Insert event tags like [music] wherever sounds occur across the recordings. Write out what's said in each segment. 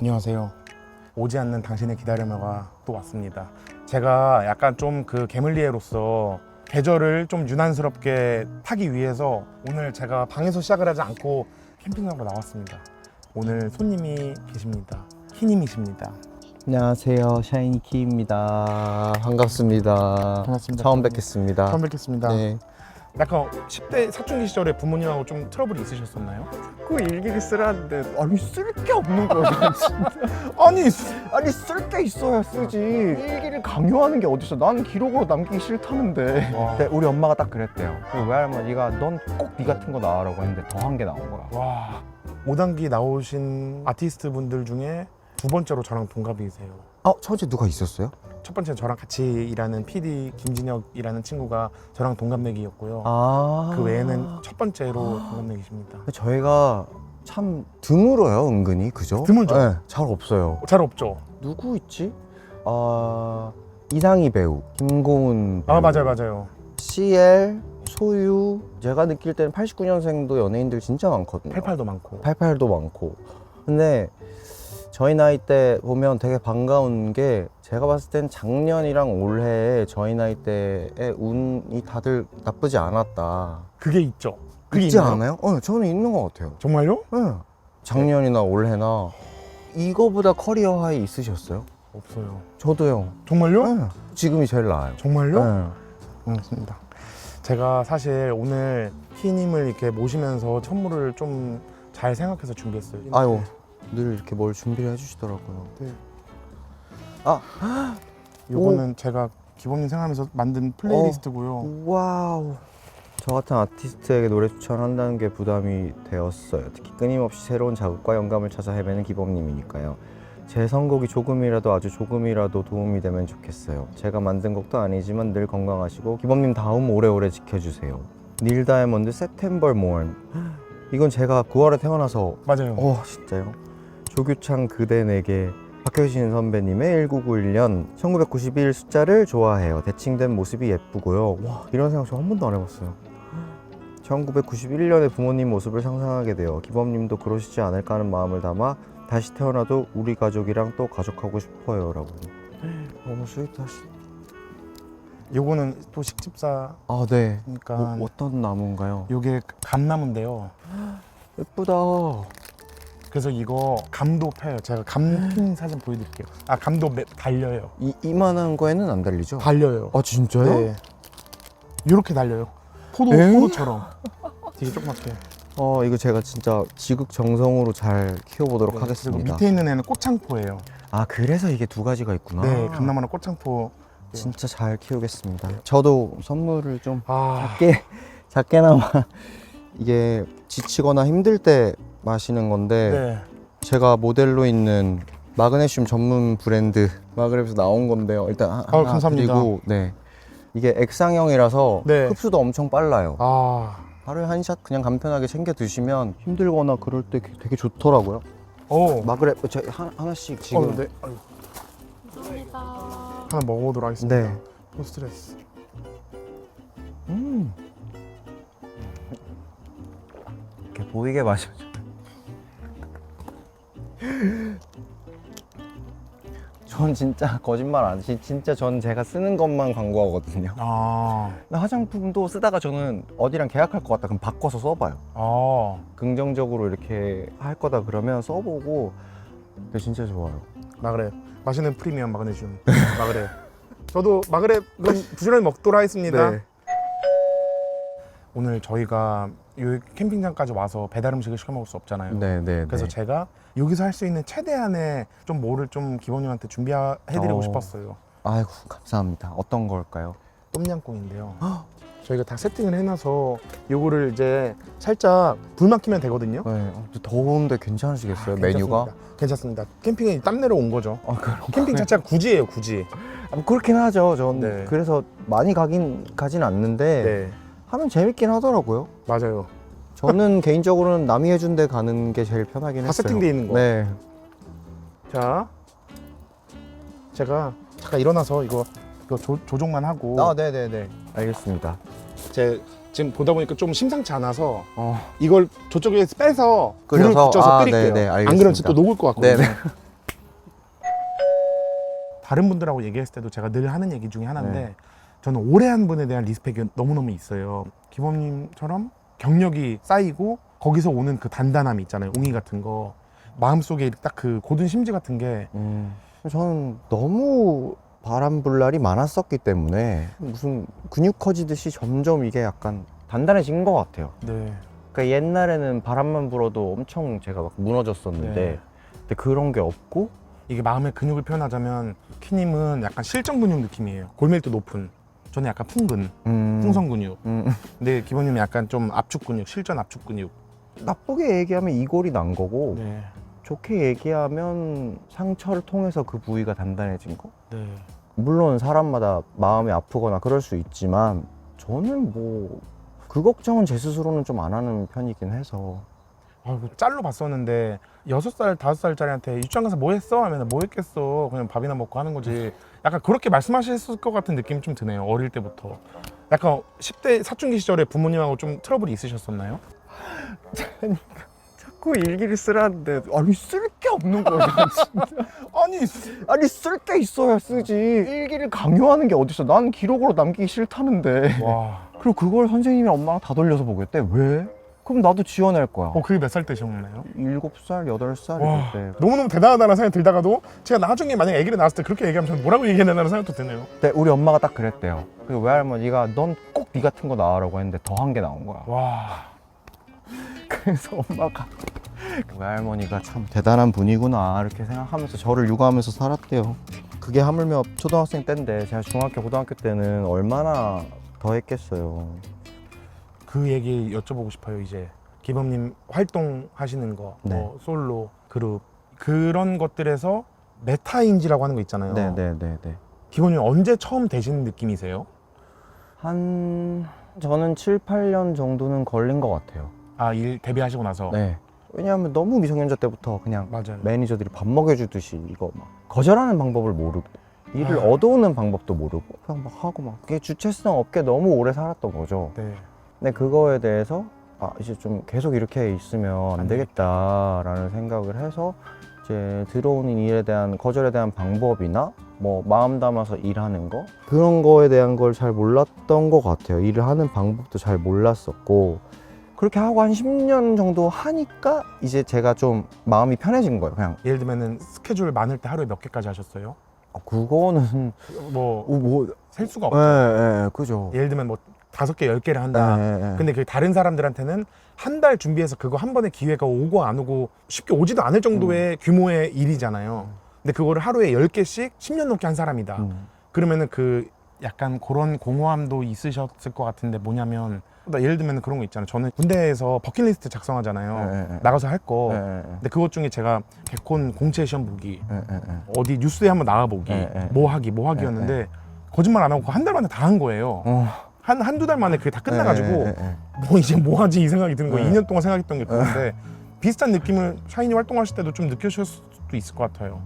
안녕하세요. 오지 않는 당신의 기다림화가 또 왔습니다. 제가 약간 좀 그 개물리에로서 계절을 좀 유난스럽게 타기 위해서 오늘 제가 방에서 시작을 하지 않고 캠핑장으로 나왔습니다. 오늘 손님이 계십니다. 희님이십니다. 안녕하세요 샤이니키입니다 반갑습니다 반갑습니다. 처음 뵙겠습니다 처음 뵙겠습니다. 네. 약간 10대 사춘기 시절에 부모님하고 좀 트러블이 있으셨었나요? 그 일기를 쓰라는데 아니 쓸 게 없는 거야 진짜 [laughs] 아니 아니 쓸 게 있어야 쓰지 일기를 강요하는 게 어딨어 나는 기록으로 남기기 싫다는데 와. 근데 우리 엄마가 딱 그랬대요 그 외할머니가 넌 꼭 니 같은 거 나와라고 했는데 더 한 게 나온 거야 와 5단기 나오신 아티스트 분들 중에 두 번째로 저랑 동갑이세요. 어? 처제 누가 있었어요? 첫 번째 저랑 같이 일하는 PD 김진혁이라는 친구가 저랑 동갑내기였고요. 아 그 외에는 첫 번째로 동갑내기십니다. 저희가 참 드물어요 은근히 그죠? 드물죠. 네, 잘 없어요 잘 없죠. 누구 있지? 아 이상희 배우, 김고은 배우, 아 맞아요 맞아요. CL, 소유. 제가 느낄 때는 89년생도 연예인들 진짜 많거든요. 88도 많고. 88도 많고. 근데 저희 나이 때 보면 되게 반가운 게 제가 봤을 땐 작년이랑 올해에 저희 나이 때의 운이 다들 나쁘지 않았다. 그게 있죠. 그게 있지 있나요? 않아요? 어, 저는 있는 것 같아요. 정말요? 네. 작년이나 올해나 이거보다 커리어 하이 있으셨어요? 없어요. 저도요. 정말요? 네. 지금이 제일 나아요. 정말요? 네. 반갑습니다. 제가 사실 오늘 희님을 이렇게 모시면서 선물을 좀 잘 생각해서 준비했어요. 아유 늘 이렇게 뭘 준비를 해주시더라고요. [gasps] 요거는 제가 기범님 생각하면서 만든 플레이리스트고요. 와우. 저 같은 아티스트에게 노래 추천한다는 게 부담이 되었어요. 특히 끊임없이 새로운 자극과 영감을 찾아 헤매는 기범님이니까요. 제 선곡이 조금이라도 아주 조금이라도 도움이 되면 좋겠어요. 제가 만든 곡도 아니지만 늘 건강하시고 기범님 다음 오래오래 지켜주세요. 닐 다이아몬드 세템버 모언. [gasps] 이건 제가 9월에 태어나서 맞아요. 어 진짜요? 조규창 그대 내게 박효신 선배님의 1991년 1991 숫자를 좋아해요. 대칭된 모습이 예쁘고요. 와 이런 생각 저 한 번도 안 해봤어요. 1991년의 부모님 모습을 상상하게 돼요. 기범님도 그러시지 않을까 하는 마음을 담아 다시 태어나도 우리 가족이랑 또 가족하고 싶어요 라고. 너무 스윗하시. 요거는 또 식집사니까 아 네. 뭐, 어떤 나무인가요? 요게 감나무인데요. 예쁘다. 그래서 이거 감도 펴요. 제가 감핀 사진 보여드릴게요. 아 감도 매- 달려요. 이 이만한 거에는 안 달리죠? 달려요. 아 진짜요? 네. 이렇게 달려요. 포도 엥? 포도처럼. 되게 조그맣게. 어 이거 제가 진짜 지극정성으로 잘 키워보도록 네, 하겠습니다. 밑에 있는 애는 꽃창포예요. 아 그래서 이게 두 가지가 있구나. 네, 감나무는 꽃창포. 진짜 잘 키우겠습니다. 저도 선물을 좀 아, 작게 작게나마 [laughs] 이게 지치거나 힘들 때 마시는 건데 네. 제가 모델로 있는 마그네슘 전문 브랜드 마그랩에서 나온 건데요. 일단 하- 아, 하나 감사합니다. 드리고 네 이게 액상형이라서 네. 흡수도 엄청 빨라요. 아, 하루에 한 샷 그냥 간편하게 챙겨 드시면 힘들거나 그럴 때 되게 좋더라고요. 오. 마그랩 저 하나, 하나씩 지금 어, 네. 아유, 감사합니다. 하나 먹어보도록 하겠습니다. 네. 노 스트레스. 음. 이렇게 보이게 마셔줘. 전 진짜 거짓말 안지 진짜 전 제가 쓰는 것만 광고하거든요. 아, 근데 화장품도 쓰다가 저는 어디랑 계약할 것 같다 그럼 바꿔서 써봐요. 아, 긍정적으로 이렇게 할 거다 그러면 써보고 근데 진짜 좋아요. 마그랩. 맛있는 프리미엄 마그네슘. 마그랩. 저도 마그랩은 부지런히 먹도록 하겠습니다. 네. 오늘 저희가 이 캠핑장까지 와서 배달 음식을 시켜 먹을 수 없잖아요. 네, 네. 그래서 네. 제가 여기서 할 수 있는 최대한의 좀 뭐를 좀 기본님한테 준비해드리고 어. 싶었어요. 아이고 감사합니다. 어떤 걸까요? 똠양꿍인데요. 저희가 다 세팅을 해놔서 요거를 이제 살짝 불만 키면 되거든요. 네. 어, 더운데 괜찮으시겠어요? 아, 메뉴가? 괜찮습니다. 괜찮습니다. 캠핑에 땀 내러 온 거죠. 아, 그럼 캠핑 자체가 굳이예요, 굳이. 아, 뭐 그렇긴 하죠. 전 네. 그래서 많이 가긴 가진 않는데 네, 하면 재밌긴 하더라고요. 맞아요. 저는 [laughs] 개인적으로는 남이 해준 데 가는 게 제일 편하긴 다 했어요. 세팅돼 있는 거. 네. 자, 제가 잠깐 일어나서 이거 이거 조, 조종만 하고 아, 네, 네, 네. 알겠습니다. 제 지금 보다 보니까 좀 심상치 않아서 어. 이걸 저쪽에 빼서 불을 끓여서? 붙여서 아, 끓일게요. 네, 네, 안 그러면 알겠습니다. 또 녹을 것 같거든요. 네, 네. [laughs] 다른 분들하고 얘기했을 때도 제가 늘 하는 얘기 중에 하나인데 네. 저는 오래 한 분에 대한 리스펙이 너무너무 있어요. 기범님처럼 경력이 쌓이고 거기서 오는 그 단단함이 있잖아요. 웅이 같은 거. 마음속에 딱 그 고든 심지 같은 게 음, 저는 너무 바람불 날이 많았었기 때문에 무슨 근육 커지듯이 점점 이게 약간 단단해진 것 같아요. 네. 그러니까 옛날에는 바람만 불어도 엄청 제가 막 무너졌었는데 네. 근데 그런 게 없고 이게 마음의 근육을 표현하자면 키님은 약간 실전 근육 느낌이에요. 골밀도 높은. 저는 약간 풍근, 음, 풍선 근육. 음, 근데 기범님은 약간 좀 압축 근육, 실전 압축 근육. 나쁘게 얘기하면 이골이 난 거고 네. 좋게 얘기하면 상처를 통해서 그 부위가 단단해진 거. 네. 물론 사람마다 마음이 아프거나 그럴 수 있지만 저는 뭐 그 걱정은 제 스스로는 좀 안 하는 편이긴 해서 아이고 짤로 봤었는데 여섯 살 다섯 살짜리한테 유치원 가서 뭐 했어? 하면 뭐 했겠어? 그냥 밥이나 먹고 하는 거지. 약간 그렇게 말씀하셨을 것 같은 느낌이 좀 드네요 어릴 때부터. 약간 10대 사춘기 시절에 부모님하고 좀 트러블이 있으셨었나요? 자꾸 일기를 쓰라는데 아니 쓸 게 없는 거야 진짜. [laughs] 아니 아니 쓸 게 있어야 쓰지. 일기를 강요하는 게 어딨어? 난 기록으로 남기기 싫다는데. 와, 그리고 그걸 선생님이 엄마랑 다 돌려서 보겠대? 왜? 그럼 나도 지원할 거야 어 그게 몇 살 때셨나요? 일곱 살 여덟 살 와, 이럴 때 너무너무 대단하다는 생각이 들다가도 제가 나중에 만약에 아기를 낳았을 때 그렇게 얘기하면 저는 뭐라고 얘기해야 되나는 생각도 드네요 그때 우리 엄마가 딱 그랬대요 그리고 외할머니가 넌 꼭 네 같은 거 나와라고 했는데 더 한 게 나온 거야 와 그래서 엄마가 외할머니가 참 대단한 분이구나 이렇게 생각하면서 저를 육아하면서 살았대요. 그게 하물며 초등학생 때인데 제가 중학교 고등학교 때는 얼마나 더 했겠어요. 그 얘기 여쭤보고 싶어요 이제 기범님 활동하시는 거, 네. 뭐 솔로, 그룹 그런 것들에서 메타인지라고 하는 거 있잖아요 네 네 네 네. 기범님 언제 처음 되신 느낌이세요? 한 저는 7, 8년 정도는 걸린 것 같아요. 아 일 데뷔하시고 나서 네. 왜냐하면 너무 미성년자 때부터 그냥 맞아요 매니저들이 밥 먹여주듯이 이거 막 거절하는 방법을 모르고 일을 아. 얻어오는 방법도 모르고 그냥 막 하고 막 그게 주체성 없게 너무 오래 살았던 거죠. 네. 근데 그거에 대해서 아 이제 좀 계속 이렇게 있으면 안안 되겠다라는 생각을 해서 이제 들어오는 일에 대한 거절에 대한 방법이나 뭐 마음 담아서 일하는 거 그런 거에 대한 걸 잘 몰랐던 것 같아요. 일을 하는 방법도 잘 몰랐었고 그렇게 하고 한 10년 정도 하니까 이제 제가 좀 마음이 편해진 거예요. 그냥 예를 들면은 스케줄 많을 때 하루에 몇 개까지 하셨어요? 아, 그거는 뭐 셀 뭐 수가 없죠 예, 예, 그죠. 예를 들면 뭐 다섯 개, 열 개를 한다 예, 예, 예. 근데 그 다른 사람들한테는 한 달 준비해서 그거 한 번에 기회가 오고 안 오고 쉽게 오지도 않을 정도의 규모의 일이잖아요. 근데 그거를 하루에 10개씩 10년 넘게 한 사람이다. 음. 그러면은 그 약간 그런 공허함도 있으셨을 것 같은데 뭐냐면 나 예를 들면 그런 거 있잖아요. 저는 군대에서 버킷리스트 작성하잖아요. 예, 예, 예. 나가서 할 거. 예, 예, 예. 근데 그것 중에 제가 개콘 공채 시험 보기, 예, 예, 예. 어디 뉴스에 한번 나가보기, 예, 예. 뭐 하기, 뭐 하기였는데 거짓말 안 하고 한 달 만에 다 한 거예요. 어. 한 한두 달 만에 그게 다 끝나가지고 예, 예, 예. 뭐 이제 뭐 하지 이 생각이 드는 거예요. 네. 2년 동안 생각했던 게 그런데 비슷한 느낌을 샤이니 활동하실 때도 좀 느끼실 수도 있을 것 같아요.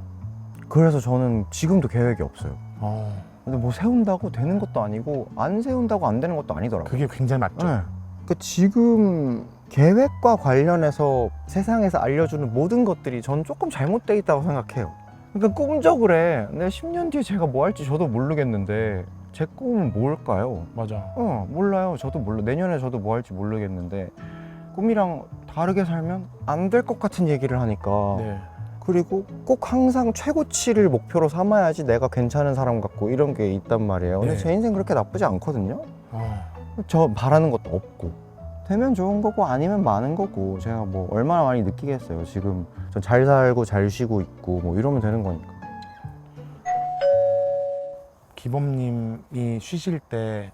그래서 저는 지금도 계획이 없어요. 어, 근데 뭐 세운다고 되는 것도 아니고 안 세운다고 안 되는 것도 아니더라고요. 그게 굉장히 맞죠. 네. 그 지금 계획과 관련해서 세상에서 알려주는 모든 것들이 전 조금 잘못돼 있다고 생각해요. 그러니까 꿈적을 해. 근데 10년 뒤에 제가 뭐 할지 저도 모르겠는데 제 꿈은 뭘까요? 맞아. 어 몰라요. 저도 몰라. 내년에 저도 뭐 할지 모르겠는데 꿈이랑 다르게 살면 안 될 것 같은 얘기를 하니까 네. 그리고 꼭 항상 최고치를 목표로 삼아야지 내가 괜찮은 사람 같고 이런 게 있단 말이에요. 근데 네. 제 인생 그렇게 나쁘지 않거든요. 어, 저 바라는 것도 없고 되면 좋은 거고 아니면 많은 거고 제가 뭐 얼마나 많이 느끼겠어요. 지금 전 잘 살고 잘 쉬고 있고 뭐 이러면 되는 거니까. 기범님이 쉬실 때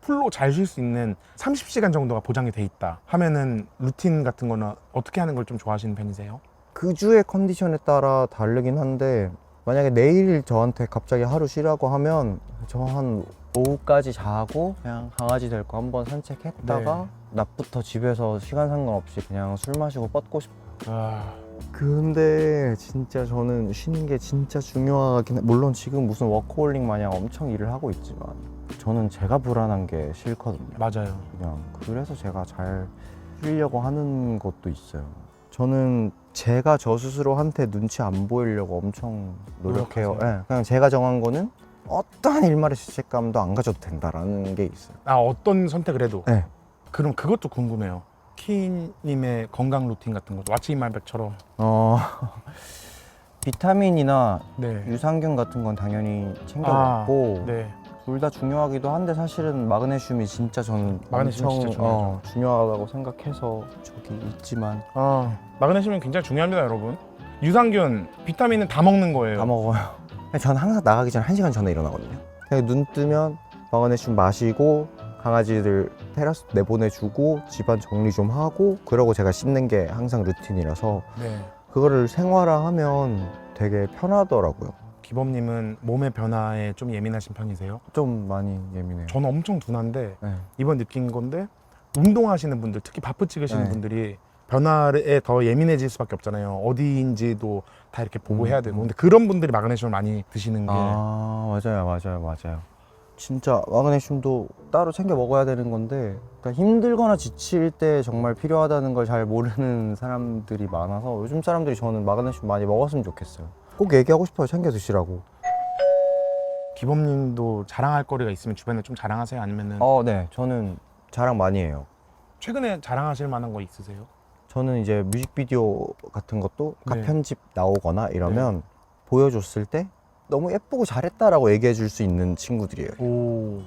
풀로 잘 쉴 수 있는 30시간 정도가 보장이 돼 있다 하면은 루틴 같은 거는 어떻게 하는 걸 좀 좋아하시는 편이세요? 그 주의 컨디션에 따라 다르긴 한데 만약에 내일 저한테 갑자기 하루 쉬라고 하면 저 한 오후까지 자고 그냥 강아지 데리고 한번 산책했다가 네. 낮부터 집에서 시간 상관없이 그냥 술 마시고 뻗고 싶어. 아, 근데 진짜 저는 쉬는 게 진짜 중요하긴 해. 물론 지금 무슨 워커홀릭 마냥 엄청 일을 하고 있지만 저는 제가 불안한 게 싫거든요. 맞아요. 그냥 그래서 제가 잘 쉬려고 하는 것도 있어요. 저는 제가 저 스스로한테 눈치 안 보이려고 엄청 노력해요. 노력하세요. 예, 그냥 제가 정한 거는 어떠한 일말의 죄책감도 안 가져도 된다라는 게 있어요. 아 어떤 선택을 해도 네. 그럼 그것도 궁금해요. 키님의 건강 루틴 같은 거 왓츠 이말백처럼 어, [laughs] 비타민이나 네. 유산균 같은 건 당연히 챙겨 아, 먹고 네. 둘 다 중요하기도 한데 사실은 마그네슘이 진짜 저는 마그네슘 엄청 진짜 어, 중요하다고 생각해서 저기 있지만 아 마그네슘은 굉장히 중요합니다, 여러분. 유산균, 비타민은 다 먹는 거예요. 다 먹어요. [laughs] 저는 항상 나가기 전에 한 시간 전에 일어나거든요. 그냥 눈 뜨면 마그네슘 마시고 강아지들 테라스 내보내주고 집안 정리 좀 하고 그러고 제가 씻는 게 항상 루틴이라서 네. 그거를 생활화하면 되게 편하더라고요. 기범님은 몸의 변화에 좀 예민하신 편이세요? 좀 많이 예민해요. 저는 엄청 둔한데 네. 이번 느낀 건데 운동하시는 분들, 특히 바쁘 찍으시는 네. 분들이 변화에 더 예민해질 수밖에 없잖아요. 어디인지도 다 이렇게 보고 음, 해야 되고. 음. 근데 그런 분들이 마그네슘을 많이 드시는 게 아 맞아요 맞아요 맞아요 진짜 마그네슘도 따로 챙겨 먹어야 되는 건데 그러니까 힘들거나 지칠 때 정말 필요하다는 걸 잘 모르는 [laughs] 사람들이 많아서 요즘 사람들이 저는 마그네슘 많이 먹었으면 좋겠어요 꼭 얘기하고 싶어요 챙겨 드시라고 기범님도 자랑할 거리가 있으면 주변에 좀 자랑하세요? 아니면은 어네 저는 자랑 많이 해요 최근에 자랑하실 만한 거 있으세요? 저는 이제 뮤직비디오 같은 것도 네. 가편집 나오거나 이러면 보여줬을 때 너무 예쁘고 잘했다라고 얘기해 줄 수 있는 친구들이에요 오.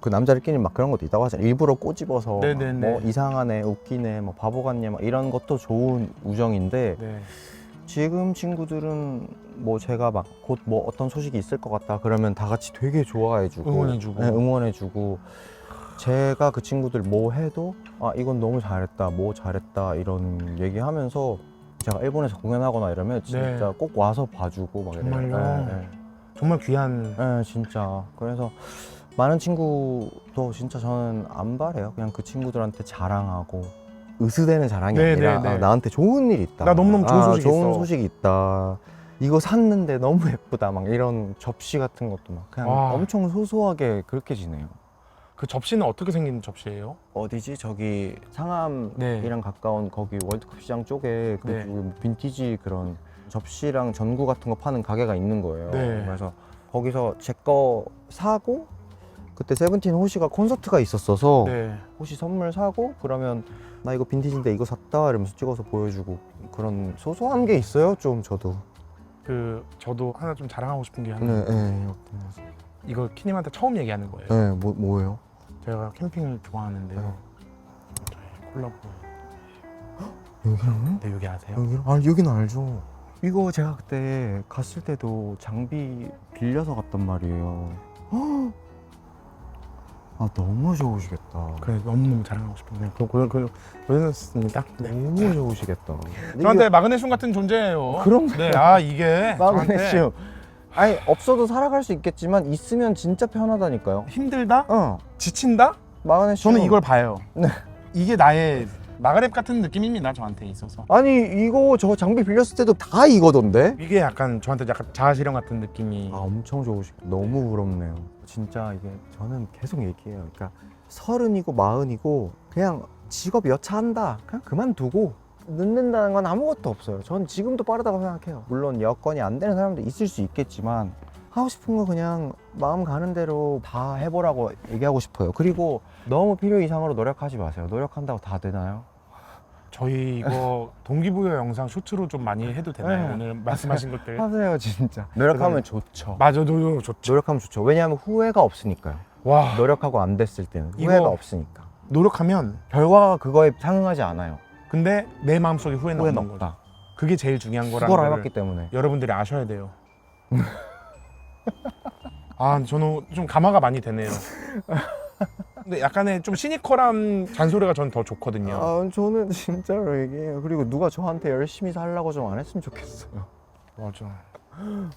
그 남자들끼리 막 그런 것도 있다고 하잖아요. 일부러 꼬집어서 네네네. 뭐 이상하네, 웃기네, 뭐 바보 같네, 막 이런 것도 좋은 우정인데 네. 지금 친구들은 뭐 제가 막 곧 뭐 어떤 소식이 있을 것 같다 그러면 다 같이 되게 좋아해주고 응원해주고. 네, 응원해주고 제가 그 친구들 뭐 해도 아 이건 너무 잘했다, 뭐 잘했다 이런 얘기하면서 제가 일본에서 공연하거나 이러면 진짜 꼭 와서 봐주고 막 이래요. 네. 정말요? 네, 네. 정말 귀한 네, 진짜. 그래서 많은 친구도 진짜 저는 안 바래요. 그냥 그 친구들한테 자랑하고 으스대는 자랑이 네, 아니라 네, 네. 아, 나한테 좋은 일 있다. 나 너무너무 좋은 아, 소식이 좋은 있어. 소식이 있다. 이거 샀는데 너무 예쁘다. 막 이런 접시 같은 것도 막 그냥 와. 엄청 소소하게 그렇게 지내요. 그 접시는 어떻게 생긴 접시예요? 어디지? 저기 상암이랑 네. 가까운 거기 월드컵 시장 쪽에 그 네. 그 빈티지 그런 접시랑 전구 같은 거 파는 가게가 있는 거예요. 네. 그래서 거기서 제 거 사고 그때 세븐틴 호시가 콘서트가 있었어서 네. 호시 선물 사고 그러면 나 이거 빈티지인데 이거 샀다 이러면서 찍어서 보여주고 그런 소소한 게 있어요 좀 저도 그 저도 하나 좀 자랑하고 싶은 게 네, 하나. 네, 이거 키님한테 처음 얘기하는 거예요. 네, 뭐, 뭐예요? 제가 캠핑을 좋아하는데요. 네. 저희 콜라보. 여기는? 네, 여기 아세요? 여기는? 아 여기는 알죠 이거 제가 그때 갔을 때도 장비 빌려서 갔단 말이에요 헉! 아 너무 좋으시겠다 그래 너무너무 자랑하고 싶은데 그, 그, 그, 보여줬습니다. 네. 너무 좋으시겠다 저한테 마그네슘 같은 존재예요. 그럼 네, 아 이게 마그네슘 아니 없어도 살아갈 수 있겠지만 있으면 진짜 편하다니까요 저한테 힘들다, 어 지친다. 마그네슘 저는 이걸 봐요. 네. 이게 나의 마그랩 같은 느낌입니다. 저한테 있어서. 아니 이거 저 장비 빌렸을 때도 다 이거던데? 이게 약간 저한테 약간 자아실현 같은 느낌이. 아 엄청 좋으시 너무 부럽네요. 진짜 이게 저는 계속 얘기해요. 그러니까 서른이고 마흔이고 그냥 직업 여차한다. 그냥 그만두고 늦는다는 건 아무것도 없어요. 전 지금도 빠르다고 생각해요. 물론 여건이 안 되는 사람도 있을 수 있겠지만 하고 싶은 거 그냥 마음 가는 대로 다 해보라고 얘기하고 싶어요 그리고 너무 필요 이상으로 노력하지 마세요 노력한다고 다 되나요? 저희 이거 [laughs] 동기부여 영상 쇼츠로 좀 많이 해도 되나요? 네. 오늘 말씀하신 것들. [laughs] 하세요 진짜 노력하면 좋죠 맞아, 너 좋죠. 노력하면 좋죠 왜냐하면 후회가 없으니까요 와, 노력하고 안 됐을 때는 후회가 없으니까 노력하면 결과가 그거에 상응하지 않아요 근데 내 마음속에 후회는 후회는 없는 거죠. 없다 그게 제일 중요한 거라는 그걸 거를 알았기 때문에 여러분들이 아셔야 돼요. [laughs] 아, 저는 좀 감화가 많이 되네요. 근데 약간의 좀 시니컬한 잔소리가 저는 더 좋거든요. 아 저는 진짜로 얘기해요 그리고 누가 저한테 열심히 살라고 좀 안 했으면 좋겠어요 맞아.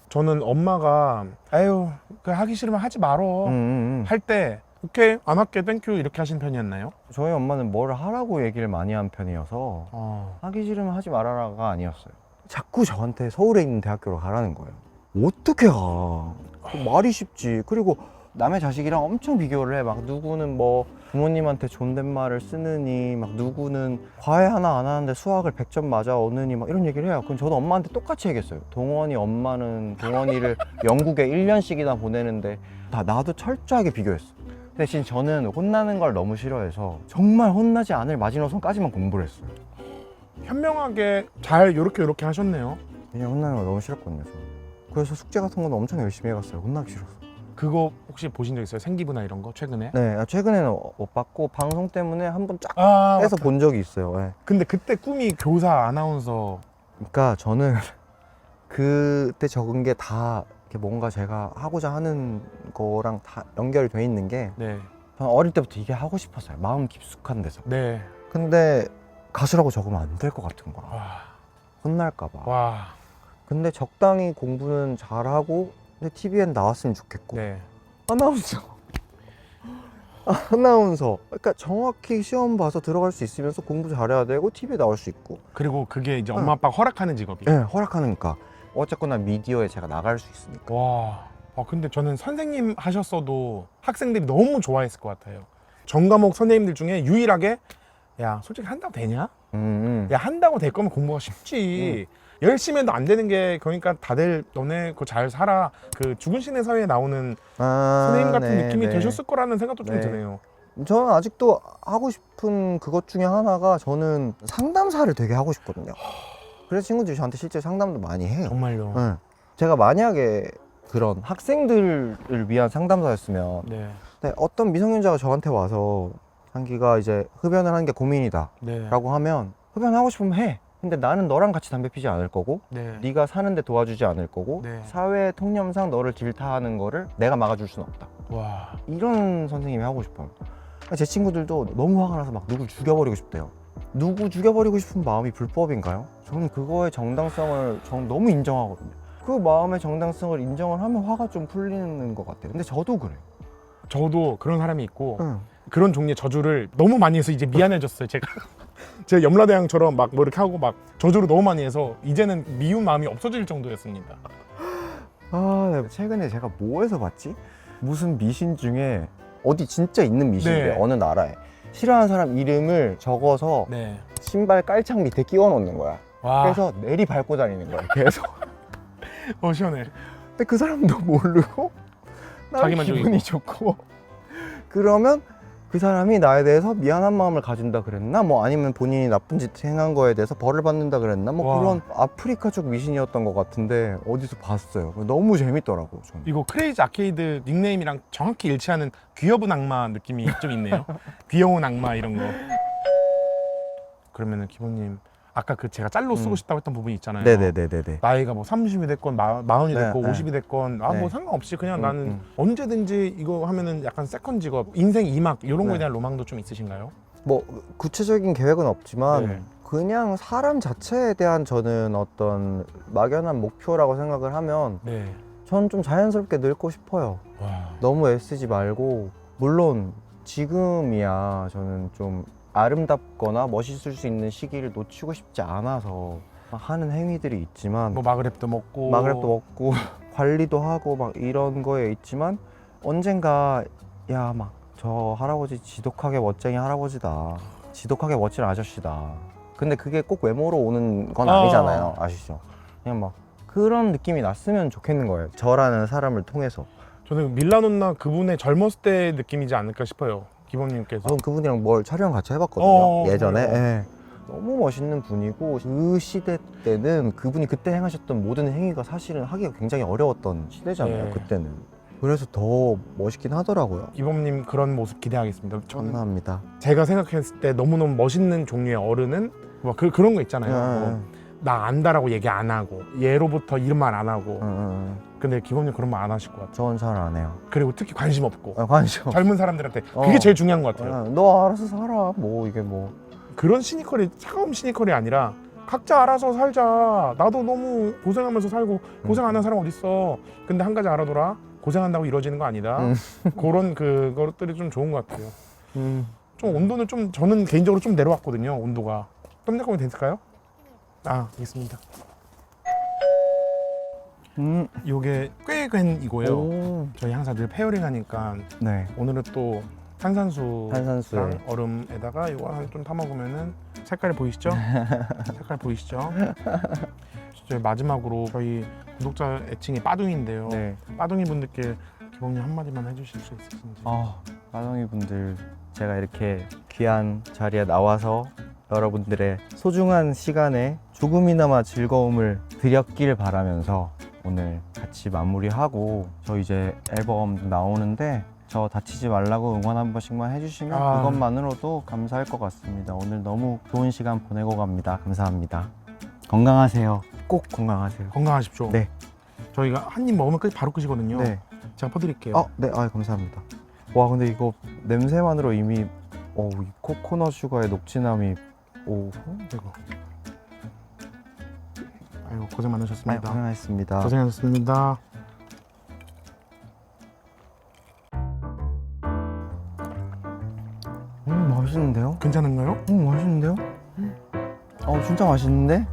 저는 엄마가 아유 그 하기 싫으면 하지 말어 음, 음, 음. 할 때 오케이 안 할게 땡큐 이렇게 하신 편이었나요? 저희 엄마는 뭘 하라고 얘기를 많이 한 편이어서 어. 하기 싫으면 하지 말아라가 아니었어요 자꾸 저한테 서울에 있는 대학교로 가라는 거예요 어떻게 가그 말이 쉽지 그리고 남의 자식이랑 엄청 비교를 해 막 누구는 뭐 부모님한테 존댓말을 쓰느니 막 누구는 과외 하나 안 하는데 수학을 100점 맞아 오느니 막 이런 얘기를 해요. 그럼 저도 엄마한테 똑같이 얘기했어요. 동원이 엄마는 동원이를 [laughs] 영국에 1년씩이나 보내는데 다 나도 철저하게 비교했어. 대신 저는 혼나는 걸 너무 싫어해서 정말 혼나지 않을 마지노선까지만 공부를 했어요. 현명하게 잘 요렇게 요렇게 하셨네요. 그냥 혼나는 걸 너무 싫었거든요. 저는. 그래서 숙제 같은 건 엄청 열심히 해갔어요. 혼나기 싫어서. 그거 혹시 보신 적 있어요? 생기부나 이런 거 최근에? 네, 최근에는 못 봤고 방송 때문에 한 번 쫙 아, 빼서 맞다. 본 적이 있어요. 네. 근데 그때 꿈이 교사 아나운서 그러니까 저는 [laughs] 그때 적은 게 다 뭔가 제가 하고자 하는 거랑 다 연결이 돼 있는 게 네. 저는 어릴 때부터 이게 하고 싶었어요. 마음 깊숙한 데서. 네. 근데 가수라고 적으면 안 될 것 같은 거야. 와. 혼날까 봐. 와. 근데 적당히 공부는 잘하고 근데 TV엔 나왔으면 좋겠고 네. 아나운서 아나운서 그러니까 정확히 시험 봐서 들어갈 수 있으면서 공부 잘해야 되고 TV에 나올 수 있고 그리고 그게 이제 엄마 아빠가 허락하는 직업이. 네, 허락하니까 어쨌거나 미디어에 제가 나갈 수 있으니까 와. 아, 근데 저는 선생님 하셨어도 학생들이 너무 좋아했을 것 같아요. 전 과목 선생님들 중에 유일하게 야, 솔직히 한다고 되냐? 음, 음. 야, 한다고 될 거면 공부가 쉽지. 열심히 해도 안 되는 게 그러니까 다들 너네 그거 잘 살아. 그 죽은 신의 사회에 나오는 아, 선생님 같은 네, 느낌이 네. 되셨을 거라는 생각도 좀 네. 드네요. 저는 아직도 하고 싶은 그것 중에 하나가 저는 상담사를 되게 하고 싶거든요 그래서 친구들이 저한테 실제 상담도 많이 해요 정말요. 네. 제가 만약에 그런 학생들을 위한 상담사였으면 네. 네, 어떤 미성년자가 저한테 와서 한기가 이제 흡연을 하는 게 고민이다 네. 라고 하면 흡연하고 싶으면 해 근데 나는 너랑 같이 담배 피지 않을 거고 네. 네가 사는데 도와주지 않을 거고 네. 사회 통념상 너를 질타하는 거를 내가 막아줄 수는 없다 와. 이런 선생님이 하고 싶어요 제 친구들도 너무 화가 나서 막 누굴 죽여버리고 싶대요 누구 죽여버리고 싶은 마음이 불법인가요? 저는 그거의 정당성을 전 너무 인정하거든요 그 마음의 정당성을 인정을 하면 화가 좀 풀리는 것 같아요 근데 저도 그래요 저도 그런 사람이 있고 응. 그런 종류의 저주를 너무 많이 해서 이제 미안해졌어요. 제가 제가 염라대왕처럼 막 뭐 이렇게 하고 막 저주를 너무 많이 해서 이제는 미운 마음이 없어질 정도였습니다. 아, 네. 최근에 제가 뭐에서 봤지? 무슨 미신 중에 어디 진짜 있는 미신이래요. 네. 어느 나라에. 싫어하는 사람 이름을 적어서 네. 신발 깔창 밑에 끼워 놓는 거야. 와. 그래서 내리 밟고 다니는 거야. 계속. [laughs] 어 시원해. 근데 그 사람도 모르고 자기만 기분이 좋고 그러면 그 사람이 나에 대해서 미안한 마음을 가진다 그랬나 뭐 아니면 본인이 나쁜 짓 행한 거에 대해서 벌을 받는다 그랬나 뭐 와. 그런 아프리카 쪽 미신이었던 것 같은데 어디서 봤어요 너무 재밌더라고요 저는 이거 크레이지 아케이드 닉네임이랑 정확히 일치하는 귀여운 악마 느낌이 좀 있네요. [laughs] 귀여운 악마 이런 거. 그러면은 기본님 아까 그 제가 짤로 쓰고 음. 싶다고 했던 부분이 있잖아요. 네네네네네 나이가 뭐 30이 됐건 마, 40이 네, 됐건 네. 50이 됐건 아 뭐 네. 상관없이 그냥 음, 나는 음. 언제든지 이거 하면은 약간 세컨 직업 인생 이막 이런 거에 네. 대한 로망도 좀 있으신가요? 뭐 구체적인 계획은 없지만 네. 그냥 사람 자체에 대한 저는 어떤 막연한 목표라고 생각을 하면 네. 전좀 자연스럽게 늙고 싶어요 와. 너무 애쓰지 말고 물론 지금이야 저는 좀 아름답거나 멋있을 수 있는 시기를 놓치고 싶지 않아서 막 하는 행위들이 있지만 뭐 마그랩도 먹고 마그랩도 먹고 [laughs] 관리도 하고 막 이런 거에 있지만 언젠가 야 막 저 할아버지 지독하게 멋쟁이 할아버지다 지독하게 멋진 아저씨다 근데 그게 꼭 외모로 오는 건 어. 아니잖아요 아시죠 그냥 막 그런 느낌이 났으면 좋겠는 거예요 저라는 사람을 통해서 저는 밀라노나 그분의 젊었을 때 느낌이지 않을까 싶어요. 기범님께서. 저는 그분이랑 뭘 촬영 같이 해봤거든요 어, 예전에 그래요? 예. 너무 멋있는 분이고 그 시대 때는 그분이 그때 행하셨던 모든 행위가 사실은 하기가 굉장히 어려웠던 시대잖아요 네. 그때는 그래서 더 멋있긴 하더라고요 기범님 그런 모습 기대하겠습니다. 저는 감사합니다 제가 생각했을 때 너무너무 멋있는 종류의 어른은 뭐 그, 그런 거 있잖아요. 뭐 나 안다라고 얘기 안 하고 예로부터 이런 말 안 하고 근데 기범님 그런 말 안 하실 것 같아요. 저는 잘 안 해요 그리고 특히 관심 없고 아, 관심 없어 젊은 사람들한테 그게 어. 제일 중요한 것 같아요. 아, 너 알아서 살아 뭐 이게 뭐 그런 시니컬이 차가운 시니컬이 아니라 각자 알아서 살자. 나도 너무 고생하면서 살고 고생 안 한 사람 어딨어. 근데 한 가지 알아둬라. 고생한다고 이루어지는 거 아니다. 음. [laughs] 그런 그것들이 좀 좋은 것 같아요. 음. 좀 온도는 좀 저는 개인적으로 좀 내려왔거든요. 온도가 좀 잠깐만 됐을까요? 아, 알겠습니다. 음. 요게 꽤된이고요. 오. 저희 항상 늘 페어링 하니까 네 오늘은 또 탄산수 탄산수에 얼음에다가 이거 한좀타 먹으면은 색깔 보이시죠? [laughs] 색깔 보이시죠? 저희 마지막으로 저희 구독자 애칭이 빠둥인데요. 네. 빠둥이 분들께 기범님 한마디만 해주실 수 있으신지. 아, 마동이 분들 제가 이렇게 귀한 자리에 나와서 여러분들의 소중한 시간에 조금이나마 즐거움을 드렸길 바라면서 오늘 같이 마무리하고 저 이제 앨범 나오는데 저 다치지 말라고 응원 한 번씩만 해주시면 아. 그것만으로도 감사할 것 같습니다. 오늘 너무 좋은 시간 보내고 갑니다. 감사합니다. 건강하세요. 꼭 건강하세요. 건강하십시오. 네. 저희가 한 입 먹으면 끝 바로 끄시거든요. 네. 제가 퍼드릴게요. 어, 네, 아, 감사합니다. 와, 근데 이거 냄새만으로 이미 어, 이 코코넛 슈가의 녹진함이 오, 아이고. 아이고 고생 많으셨습니다. 고생하셨습니다. 고생하셨습니다. 음, 맛있는데요? 괜찮은가요? 음, 맛있는데요? 어, 진짜 맛있는데?